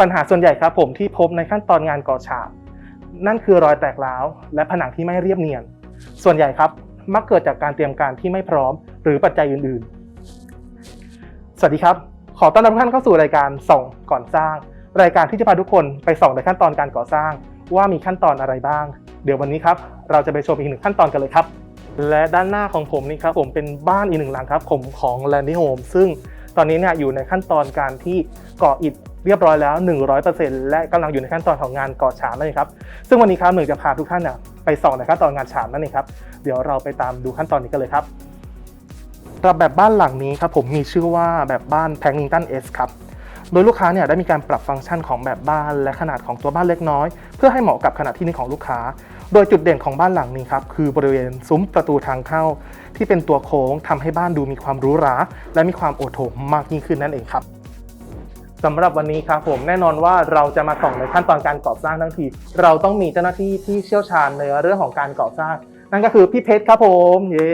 ปัญหาส่วนใหญ่ครับผมที่พบในขั้นตอนงานก่อฉาบ นั่นคือรอยแตกร้าวและผนังที่ไม่เรียบเนียน ส่วนใหญ่ครับมักเกิดจากการเตรียมการที่ไม่พร้อม หรือปัจจัยอื่นๆ สวัสดีครับ ขอต้อนรับทุกท่านเข้าสู่รายการส่องก่อนสร้าง รายการที่จะพาทุกคนไปส่องในขั้นตอนการก่อสร้าง ว่ามีขั้นตอนอะไรบ้าง เดี๋ยววันนี้ครับเราจะไปชมอีกหนึ่งขั้นตอนกันเลยครับ และด้านหน้าของผมนี่ครับผมเป็นบ้านอีกหนึ่งหลังครับผมของ Landy Home ซึ่ง ตอนนี้เนี่ยอยู่ในขั้นตอนการที่ก่ออิฐเรียบร้อยแล้ว 100%และกำลังอยู่ในขั้นตอนของงานก่อฉาบนั่นเองครับ ซึ่งวันนี้ครับหนึ่งจะพาทุกท่านน่ยไปส่องในขั้นตอนงานฉาบนั่นเองครับ เดี๋ยวเราไปตามดูขั้นตอนนี้กันเลยครับรับแบบบ้านหลังนี้ครับผมมีชื่อว่าแบบบ้านแพงนิงตันเอสครับ โดยลูกค้าเนี่ยได้มีการปรับฟังก์ชันของแบบบ้าน และขนาดของตัวบ้านเล็กน้อย เพื่อให้เหมาะกับขนาดที่นี้ของลูกค้า โดยจุดเด่นของบ้านหลังนี้ครับคือบริเวณซุ้มประตูทางเข้า ที่เป็นตัวโค้งทำให้บ้านดูมีความหรู้หรา และมีความโอโถงมากยิ่งขึ้นนั่นเองครับสำหรับวันนี้ครับผมแน่นอนว่าเราจะมาส่องในขั้นตอนการก่อสร้างทั้งที เราต้องมีเจ้าหน้าที่ที่เชี่ยวชาญในเรื่องของการก่อสร้าง นั่นก็คือพี่เพชรครับผมเย้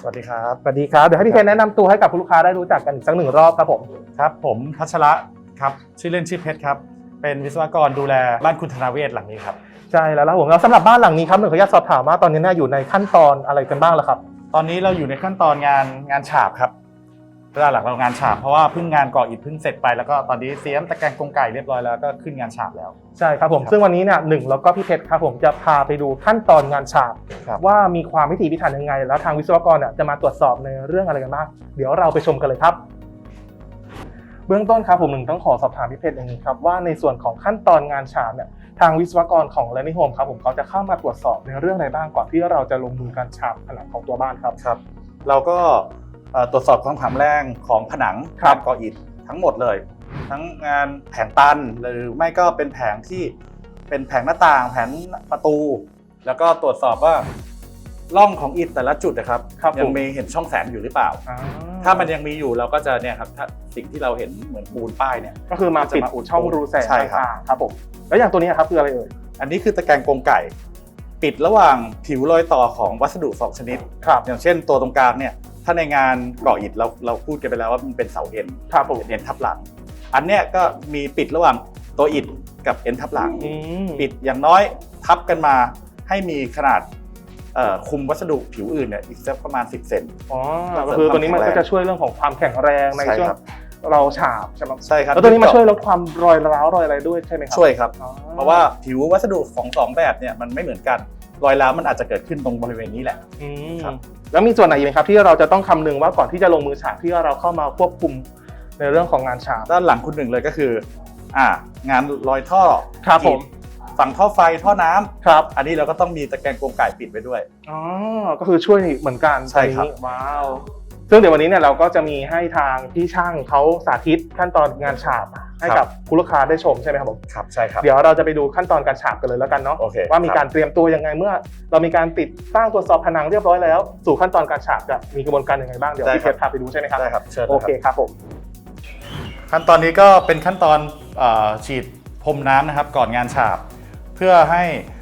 สวัสดีครับ สวัสดีครับ เดี๋ยวให้พี่เพชรแนะนำตัวให้กับคุณลูกค้าได้รู้จักกันอีกสักหนึ่งรอบครับผม ครับ ผมพัชระครับ ชื่อเล่นชื่อเพชรครับ เป็นวิศวกรดูแลบ้านคุณธนาเวศหลังนี้ครับ ใช่แล้วแล้วผมแล้วสำหรับบ้านหลังนี้ครับหนึ่งขออนุญาตสอบถามว่าตอนนี้เนี่ยอยู่ในขั้นตอนอะไรกันบ้างแล้วครับ ตอนนี้เราอยู่ในขั้นตอนงานงานฉาบครับ ด้านหลังเรางานฉาบเพราะว่าเพิ่งงานก่ออิฐเพิ่งเสร็จไปแล้วก็ตอนนี้เสียมตะแกรงกรงไก่เรียบร้อยแล้วก็ขึ้นงานฉาบแล้ว ใช่ครับผมครับซึ่งวันนี้เนี่ยหนึ่งแล้วก็พี่เพชรครับผมจะพาไปดูขั้นตอนงานฉาบ ครับ ว่ามีความพิถีพิถันยังไง แล้วทางวิศวกรเนี่ยจะมาตรวจสอบในเรื่องอะไรกันบ้างเดี๋ยวเราไปชมกันเลยครับ เบื้องต้นครับผมหนึ่งต้องขอสอบถามพี่เพชรอย่างนี้ครับว่าในส่วนของขั้นตอนงานฉาบเนี่ยทางวิศวกรของแลนนี่โฮมครับผมเขาจะเข้ามาตรวจสอบในเรื่องอะไรบ้างก่อนที่เราจะลงมือการฉาบผนังของตัวบ้านครับครับเราก็เอ่อ ตรวจสอบความแข็งแรงของผนังครับงานก่ออิฐทั้งหมดเลย ทั้งงานแผงตันหรือไม่ก็เป็นแผงที่เป็นแผงหน้าต่างแผงประตู แล้วก็ตรวจสอบว่าร่องของอิฐแต่ละจุดนะครับครับผม ยังมีเห็นช่องแสงอยู่หรือเปล่าอ่าถ้ามันยังมีอยู่เราก็จะเนี่ยครับถ้าสิ่งที่เราเห็นเหมือนปูนป้ายเนี่ย ก็คือมาปิดจะมาอุดช่องรูแสงใช่ครับ ต่างๆครับผมแล้วอย่างตัวนี้ครับคืออะไรเอ่ยอันนี้คือตะแกรงกรงไก่ ปิดระหว่างผิวรอยต่อของวัสดุสองชนิด ครับ อย่างเช่นตัวตรงกลางเนี่ย ถ้าในงานก่ออิฐเราเราพูดกันไปแล้วว่ามันเป็นเสาเอ็นครับผมเป็นเอ็นทับหลัง อันเนี้ยก็มีปิดระหว่างตัวอิฐกับเอ็นทับหลัง อืมปิดอย่างน้อยทับกันมาให้มีขนาดเอ่อคุมวัสดุผิวอื่นเนี่ยอีกสักประมาณ 10 เซน อ๋อเสริมก็คือตัวนี้มันความแข็งแรงก็จะช่วยเรื่องของความแข็งแรงในใช่ช่วงครับ เราฉาบใช่ไหมใช่ครับแล้วตัวนี้มาช่วยลดความรอยร้าวรอยอะไรด้วยใช่ไหมครับช่วยครับ อ๋อเพราะว่าผิววัสดุของสองแบบเนี่ยมันไม่เหมือนกัน รอยร้าวมันอาจจะเกิดขึ้นตรงบริเวณนี้แหละ อืมครับ แล้วมีส่วนไหนอีกไหมครับที่เราจะต้องคำนึงว่าก่อนที่จะลงมือฉาบที่เราเข้ามาควบคุมในเรื่องของงานฉาบด้านหลังคุณหนึ่งเลยก็คือ อ่า งานรอยท่อครับผม ฝั่งท่อไฟท่อน้ำครับ อันนี้เราก็ต้องมีตะแกรงกรงไก่ปิดไว้ด้วย อ๋อ ก็คือช่วยเหมือนกันใช่ครับ ตงนี้ว้าว ซึ่งเดี๋ยววันนี้เนี่ยเราก็จะมีให้ทางพี่ช่างเขาสาธิตขั้นตอนงานฉาบให้กับคุณลูกค้าได้ชมใช่ไหมครับผมครับใช่ครับ เดี๋ยวเราจะไปดูขั้นตอนการฉาบกันเลยแล้วกันเนาะโอเคว่ามีครับการเตรียมตัวยังไงเมื่อ เรามีการติดตั้งตรวจสอบผนังเรียบร้อยแล้ว สู่ขั้นตอนการฉาบจะมีกระบวนการยังไงบ้างเดี๋ยวได้พี่คเพรับชรพาไปดูใช่ไหมครับได้ครับเชิญโอเคครับผมขั้นตอนนี้ก็เป็นขั้นตอนเอ่อฉีดพรมน้ำนะครับก่อนงานฉาบ เพื่อให้เอ่อ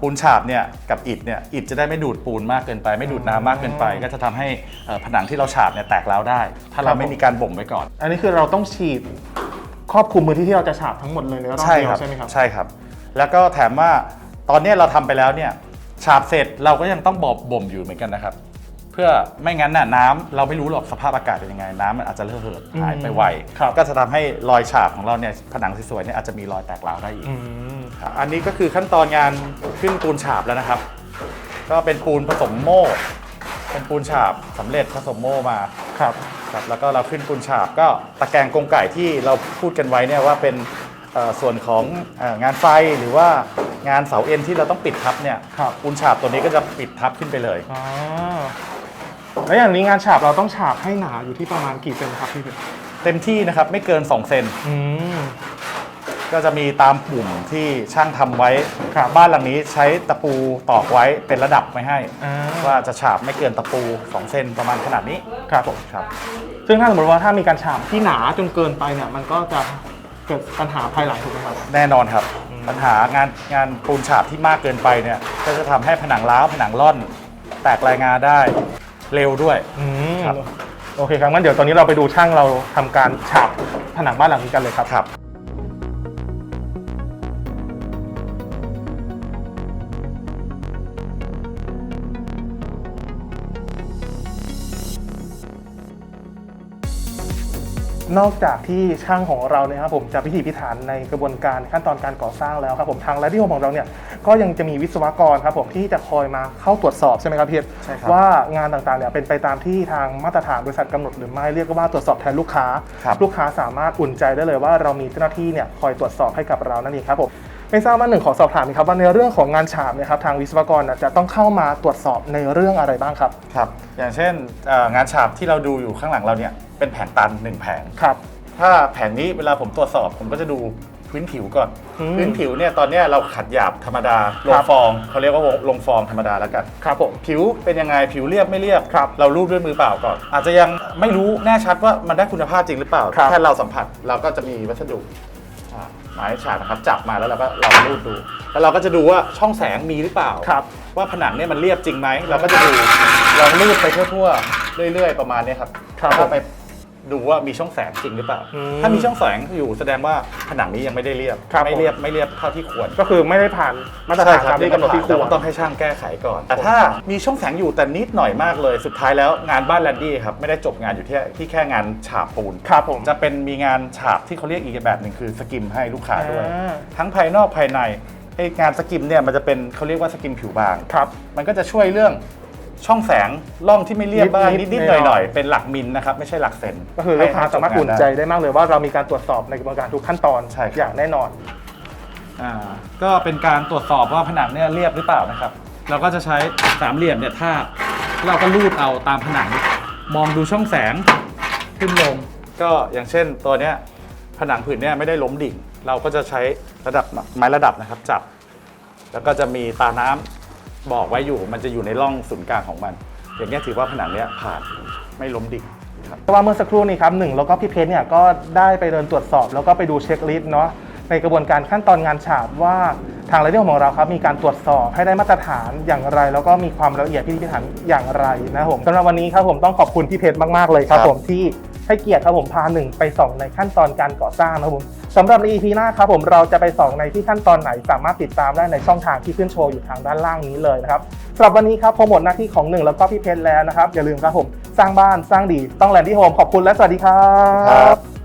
ปูนฉาบเนี่ยกับอิฐเนี่ยอิฐจะได้ไม่ดูดปูนมากเกินไป ไม่ดูดน้ำมากเกินไป ก็จะทำให้เอ่อผนังที่เราฉาบเนี่ยแตกร้าวได้ ถ้าครัเราบไม่มีการบ่มไว้ก่อน อันนี้คือเราต้องฉีดครอบคลุมพื้นที่ที่เราจะฉาบทั้งหมดเลยในรอบใช่เดียครัวใช่ไหมครับใช่ครับ แล้วก็แถมว่าตอนเนี้ยเราทำไปแล้วเนี่ยฉาบเสร็จเราก็ยังต้องบอบบ่มอยู่เหมือนกันนะครับเพื่อไม่งั้นน่ะน้ำเราไม่รู้หรอกสภาพอากาศเป็นยังไง น้ำมันอาจจะระเหิดหายไปไวครับก็จะทำให้รอยฉาบของเราเนี่ยผนังสวยๆเนี่ยอาจจะมีรอยแตกร้าวได้อีก อืมครับอันนี้ก็คือขั้นตอนงานขึ้นปูนฉาบแล้วนะครับ ก็เป็นปูนผสมโม่ เป็นปูนฉาบสำเร็จผสมโม่มาครับครับ แล้วก็เราขึ้นปูนฉาบก็ตะแกรงกรงไก่ที่เราพูดกันไว้เนี่ยว่าเป็นเอ่อส่วนของเอ่องานไฟหรือว่างานเสาเอ็นที่เราต้องปิดทับเนี่ยครับ ปูนฉาบตัวนี้ก็จะปิดทับขึ้นไปเลย อ๋อ แล้วอย่างนี้งานฉาบเราต้องฉาบให้หนาอยู่ที่ประมาณกี่เซนครับพี่เพชรเต็มที่นะครับไม่เกิน 2 เซนอืม ก็จะมีตามปุ่มที่ช่างทำไว้ครับ บ้านหลังนี้ใช้ตะปูตอกไว้เป็นระดับไว้ให้ อ่าว่าจะฉาบไม่เกินตะปู 2 เซนประมาณขนาดนี้ครับผม ครับ ซึ่งถ้าสมมติว่าถ้ามีการฉาบที่หนาจนเกินไปเนี่ยมันก็จะเกิดปัญหาภายหลังถูกไหมครับ แน่นอนครับ อืม ปัญหางานงานปูนฉาบที่มากเกินไปเนี่ย ก็จะทำให้ผนังร้าวผนังร่อน แตกรายงานได้ เร็วด้วย อืมครับ โอเคครับงั้นเดี๋ยวตอนนี้เราไปดูช่างเราทำการฉาบผนังบ้านหลังนี้กันเลยครับ ครับ นอกจากที่ช่างของเราเนี่ยครับผมจะพิถีพิถันในกระบวนการขั้นตอนการก่อสร้างแล้วครับผมทางและที่โฮมของเราเนี่ยก็ยังจะมีวิศวกรครับผมที่จะคอยมาเข้าตรวจสอบใช่ไหมครับพี่เอสใช่ครับว่างานต่างๆเนี่ยเป็นไปตามที่ทางมาตรฐานบริษัทกำหนดหรือไม่เรียกว่าตรวจสอบแทนลูกค้า ครับ ลูกค้าสามารถอุ่นใจได้เลยว่าเรามีเจ้าหน้าที่เนี่ยคอยตรวจสอบให้กับเรานั่นเองครับผม ไม่ทราบว่าหนึ่งขอสอบถามนะครับว่าในเรื่องของงานฉาบเนะครับทางวิศวกรน่ะจะต้องเข้ามาตรวจสอบในเรื่องอะไรบ้างครับ ครับ อย่างเช่นเอ่องานฉาบที่เราดูอยู่ข้างหลังเราเนี่ยเป็นแผงตันหนึ่งแผงครับ ถ้าแผงนี้เวลาผมตรวจสอบผมก็จะดูพื้นผิวก่อน อืมพื้นผิวเนี่ยตอนเนี้ยเราขัดหยาบธรรมดาลครังบ ฟองเขาเรียกว่าลงฟองธรรมดาแล้วกัน ครับผม ผิวเป็นยังไงผิวเรียบไม่เรียบครับเรารูปด้วยมือเปล่าก่อน อาจจะยังไม่รู้แน่ชัดว่ามันได้คุณภาพจริงหรือเปล่าครับ แค่เราสัมผัสเราก็จะมีวัสดุอ่า ไม้ฉาบนะครับจับมาแล้วเราก็ลองรูดดู แล้วเราก็จะดูว่าช่องแสงมีหรือเปล่า ครับ ว่าผนังเนี่ยมันเรียบจริงไหมเราก็จะดูลองรูดไปทั่วๆเรื่อย ๆ ประมาณเนี้ยครับครับ ถ้าไป ดูว่ามีช่องแสงจริงหรือเปล่า อืมถ้ามีช่องแสงอยู่แสดงว่าผนังนี้ยังไม่ได้เรียบ ครับไม่เรียบไม่เรียบเท่าที่ควรก็คือไม่ได้ผ่านมาตรฐานตามที่กำหนดที่ควรเราต้องให้ช่างแก้ไขก่อน แต่ถ้ามีช่องแสงอยู่แต่นิดหน่อยมากเลย สุดท้ายแล้วงานบ้านแลนดี้ครับไม่ได้จบงานอยู่ที่ที่แค่งานฉาบปูน ครับผม จะเป็นมีงานฉาบที่เขาเรียกอีกแบบหนึ่งคือสกิมให้ลูกค้าด้วย อ่า ทั้งภายนอกภายในไองานสกิมเนี่ยมันจะเป็นเขาเรียกว่าสกิมผิวบาง ครับ มันก็จะช่วยเรื่อง ช่องแสงร่องที่ไม่เรียบบ้างนิดๆนิดๆหหน่อยๆ น่อยๆเป็นหลักมิลนะครับไม่ใช่หลักเซนก็คือลูกค้าสามารถอุ่นใจได้ได้มากเลยว่าเรามีการตรวจสอบในกระบวนการทุกขั้นตอนใช่ครับอย่างแน่นอน อ่าก็เป็นการตรวจสอบว่าผนังเนี่ยเรียบหรือเปล่านะครับ เราก็จะใช้สามเหลี่ยมเนี่ยถ้าเราก็รูดเอาตามผนัง มองดูช่องแสงขึ้นลง ก็อย่างเช่นตัวเนี้ยผนังผืนเนี่ยไม่ได้ล้มดิ่ง เราก็จะใช้ระดับไม้ระดับนะครับจับ แล้วก็จะมีตาน้ำ บอกไว้อยู่มันจะอยู่ในร่องศูนย์กลางของมัน อย่างเงี้ยถือว่าผนังเนี้ยผ่านไม่ล้มดิ่งครับเพราะว่าเมื่อสักครู่นี้ครับหนึ่งแล้วก็พี่เพชรเนี่ยก็ได้ไปเดินตรวจสอบ แล้วก็ไปดูเช็คลิสต์เนาะในกระบวนการขั้นตอนงานฉาบว่าทางไรเดอร์ของเราครับมีการตรวจสอบให้ได้มาตรฐานอย่างไร แล้วก็มีความละเอียดพิถีพิถันอย่างไรนะครับผมสำหรับวันนี้ครับผมต้องขอบคุณพี่เพชรมากๆเลยครับครับ ผมที่ ให้เกียรติครับผมพาหนึ่งไปส่องในขั้นตอนการก่อสร้างนะครับผมสำหรับใน EP หน้าครับผมเราจะไปส่องในที่ขั้นตอนไหนสามารถติดตามได้ในช่องทางที่ขึ้นโชว์อยู่ทางด้านล่างนี้เลยนะครับสำหรับวันนี้ครับผมหมดหน้าที่ของหนึ่งแล้วก็พี่เพชรแล้วนะครับอย่าลืมครับผมสร้างบ้านสร้างดีต้องแลนดี้โฮมขอบคุณและสวัสดีครับ